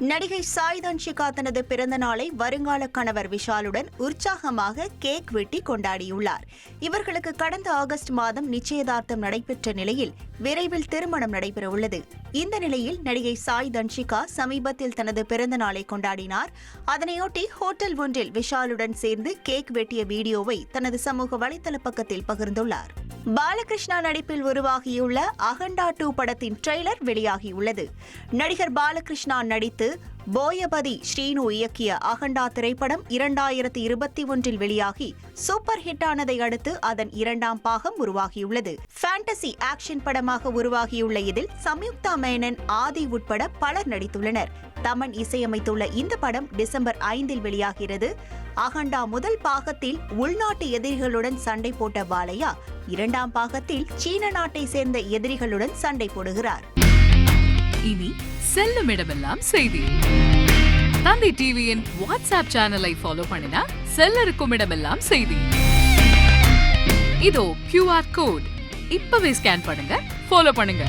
நடிகை சாய் தன்ஷிகா தனது பிறந்த நாளை வருங்கால கணவர் விஷாலுடன் உற்சாகமாக கேக் வெட்டி கொண்டாடியுள்ளார். இவர்களுக்கு கடந்த ஆகஸ்ட் மாதம் நிச்சயதார்த்தம் நடைபெற்ற நிலையில் விரைவில் திருமணம் நடைபெறவுள்ளது. இந்த நிலையில் நடிகை சாய் தன்ஷிகா சமீபத்தில் தனது பிறந்த நாளை கொண்டாடினார். அதனையொட்டி ஹோட்டல் ஒன்றில் விஷாலுடன் சேர்ந்து கேக் வெட்டிய வீடியோவை தனது சமூக வலைதள பக்கத்தில் பகிர்ந்துள்ளார். பாலகிருஷ்ணா நடிப்பில் உருவாகியுள்ள அகண்டா டூ படத்தின் ட்ரெய்லர் வெளியாகியுள்ளது. நடிகர் பாலகிருஷ்ணா நடித்து போயபதி ஸ்ரீனு இயக்கிய அகண்டா திரைப்படம் இரண்டாயிரத்தி இருபத்தி ஒன்றில் வெளியாகி சூப்பர் ஹிட் ஆனதை அடுத்து அதன் இரண்டாம் பாகம் உருவாகியுள்ளது. ஃபேண்டசி ஆக்ஷன் படமாக உருவாகியுள்ள இதில் சம்யுக்தா மேனன் ஆதி உட்பட பலர் நடித்துள்ளனர். தமன் இசையமைத்துள்ள இந்த படம் டிசம்பர் ஐந்தில் வெளியாகிறது. அகண்டா முதல் பாகத்தில் உள்நாட்டு எதிரிகளுடன் சண்டை போட்ட பாலையா இரண்டாம் பாகத்தில் சீன நாட்டை சேர்ந்த எதிரிகளுடன் சண்டை போடுகிறார். இனி செல்லும் இடமெல்லாம் செய்தி. தந்தி டிவியின் வாட்ஸ்அப் சேனலை ஃபாலோ பண்ணினா செல்ல இருக்கும் இடமெல்லாம் செய்தி. இதோ கியூஆர் கோட் இப்பவே ஸ்கேன் பண்ணுங்க ஃபாலோ பண்ணுங்க.